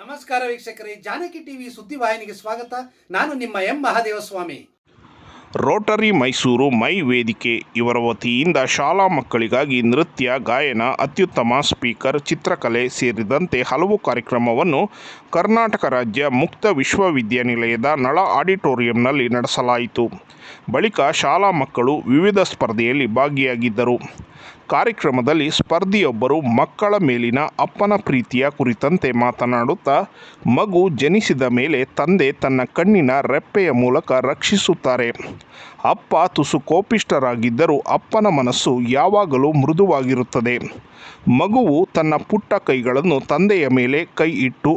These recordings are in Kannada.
ನಮಸ್ಕಾರ ವೀಕ್ಷಕರೇ, ಜಾನಕಿ ಟಿವಿ ಸುದ್ದಿವಾಹಿನಿಗೆ ಸ್ವಾಗತ. ನಾನು ನಿಮ್ಮ ಎಂ ಮಹಾದೇವಸ್ವಾಮಿ. ರೋಟರಿ ಮೈಸೂರು ಮೈ ವೇದಿಕೆ ಇವರ ವತಿಯಿಂದ ಶಾಲಾ ಮಕ್ಕಳಿಗಾಗಿ ನೃತ್ಯ, ಗಾಯನ, ಅತ್ಯುತ್ತಮ ಸ್ಪೀಕರ್, ಚಿತ್ರಕಲೆ ಸೇರಿದಂತೆ ಹಲವು ಕಾರ್ಯಕ್ರಮವನ್ನು ಕರ್ನಾಟಕ ರಾಜ್ಯ ಮುಕ್ತ ವಿಶ್ವವಿದ್ಯಾನಿಲಯದ ನಳ ಆಡಿಟೋರಿಯಂನಲ್ಲಿ ನಡೆಸಲಾಯಿತು. ಬಳಿಕ ಶಾಲಾ ಮಕ್ಕಳು ವಿವಿಧ ಸ್ಪರ್ಧೆಯಲ್ಲಿ ಭಾಗಿಯಾಗಿದ್ದರು. ಕಾರ್ಯಕ್ರಮದಲ್ಲಿ ಸ್ಪರ್ಧಿಯೊಬ್ಬರು ಮಕ್ಕಳ ಮೇಲಿನ ಅಪ್ಪನ ಪ್ರೀತಿಯ ಕುರಿತಂತೆ ಮಾತನಾಡುತ್ತಾ, ಮಗು ಜನಿಸಿದ ಮೇಲೆ ತಂದೆ ತನ್ನ ಕಣ್ಣಿನ ರೆಪ್ಪೆಯ ಮೂಲಕ ರಕ್ಷಿಸುತ್ತಾರೆ. ಅಪ್ಪ ತುಸು ಕೋಪಿಷ್ಟರಾಗಿದ್ದರೂ ಅಪ್ಪನ ಮನಸ್ಸು ಯಾವಾಗಲೂ ಮೃದುವಾಗಿರುತ್ತದೆ. ಮಗುವು ತನ್ನ ಪುಟ್ಟ ಕೈಗಳನ್ನು ತಂದೆಯ ಮೇಲೆ ಕೈ ಇಟ್ಟು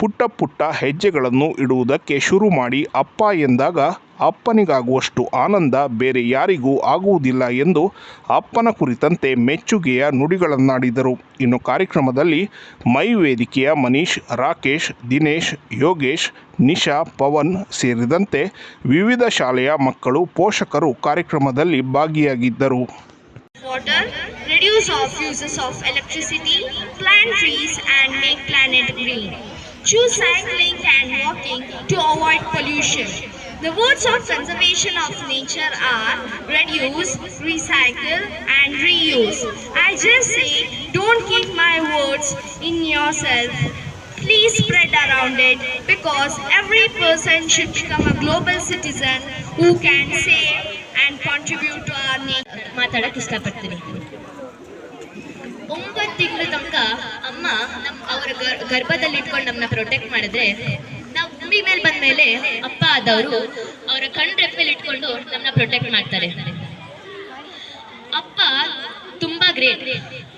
ಪುಟ್ಟ ಪುಟ್ಟ ಹೆಜ್ಜೆಗಳನ್ನು ಇಡುವುದಕ್ಕೆ ಶುರು ಮಾಡಿ ಅಪ್ಪ ಎಂದಾಗ ಅಪ್ಪನಿಗಾಗುವಷ್ಟು ಆನಂದ ಬೇರೆ ಯಾರಿಗೂ ಆಗುವುದಿಲ್ಲ ಎಂದು ಅಪ್ಪನ ಕುರಿತಂತೆ ಮೆಚ್ಚುಗೆಯ ನುಡಿಗಳನ್ನಾಡಿದರು ಇನ್ನು ಕಾರ್ಯಕ್ರಮದಲ್ಲಿ ಮೈ ವೇದಿಕೆಯ ಮನೀಶ್, ರಾಕೇಶ್, ದಿನೇಶ್, ಯೋಗೇಶ್, ನಿಶಾ, ಪವನ್ ಸೇರಿದಂತೆ ವಿವಿಧ ಶಾಲೆಯ ಮಕ್ಕಳು, ಪೋಷಕರು ಕಾರ್ಯಕ್ರಮದಲ್ಲಿ ಭಾಗಿಯಾಗಿದ್ದರು. Choose cycling and walking to avoid pollution. The words of conservation of nature are reduce, recycle and reuse. I just say don't keep my words in yourself. Please spread around it because every person should become a global citizen who can save and contribute to our nature. ಮಾತಾಡಕ್ ಇಷ್ಟಪಡ್ತೀನಿ ಒಂಬತ್ತು ತಿಂಗಳ ತನಕ ಅಮ್ಮ ನಮ್ ಅವರ ಗರ್- ಗರ್ಭದಲ್ಲಿ ಇಟ್ಕೊಂಡು ನಮ್ಮನ್ನ ಪ್ರೊಟೆಕ್ಟ್ ಮಾಡಿದ್ರೆ, ನಾವು ಭೂಮಿ ಮೇಲೆ ಬಂದ್ಮೇಲೆ ಅಪ್ಪ ಆದವರು ಅವರ ಕಣ್ ರೆಪ್ಪೆಲಿ ಇಟ್ಕೊಂಡು ನಮ್ಮನ್ನ ಪ್ರೊಟೆಕ್ಟ್ ಮಾಡ್ತಾರೆ. ಅಪ್ಪ ತುಂಬಾ ಗ್ರೇಟ್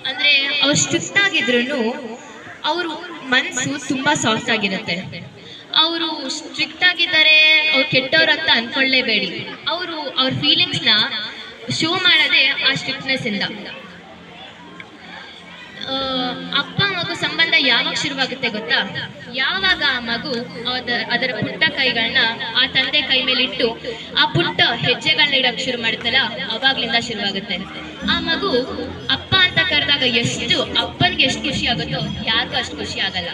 ಅಂದ್ರೆ ಅವ್ರು ಸ್ಟ್ರಿಕ್ಟ್ ಆಗಿದ್ರು ಅವರು ಮನಸ್ಸು ತುಂಬಾ ಸಾಫ್ಟ್ ಆಗಿರುತ್ತೆ. ಅವರು ಸ್ಟ್ರಿಕ್ಟ್ ಆಗಿದ್ದಾರೆ, ಅವ್ರು ಕೆಟ್ಟವ್ರು ಅಂತ ಅನ್ಕೊಳ್ಳೇಬೇಡಿ ಅವರು ಅವ್ರ ಫೀಲಿಂಗ್ಸ್ನ ಶೋ ಮಾಡೋದೇ ಆ ಸ್ಟ್ರಿಕ್ಟ್ನೆಸ್ ಇಂದ. ಶುರುವಾಗುತ್ತೆ ಗೊತ್ತಾ? ಯಾವಾಗ ಆ ಮಗು ಅದ- ಅದರ ಪುಟ್ಟ ಕೈಗಳನ್ನ ಆ ತಂದೆ ಕೈ ಮೇಲೆ ಇಟ್ಟು ಆ ಪುಟ್ಟ ಹೆಜ್ಜೆಗಳನ್ನ ಇಡಕ್ ಶುರು ಮಾಡುತ್ತಲ್ಲ ಅವಾಗ್ಲಿಂದ ಶುರುವಾಗುತ್ತೆ. ಆ ಮಗು ಅಪ್ಪ ಅಂತ ಕರೆದಾಗ ಎಷ್ಟು ಅಪ್ಪನಿಗೆ ಎಷ್ಟು ಖುಷಿ ಆಗುತ್ತೋ, ಯಾರಿಗೂ ಅಷ್ಟು ಖುಷಿ ಆಗಲ್ಲ.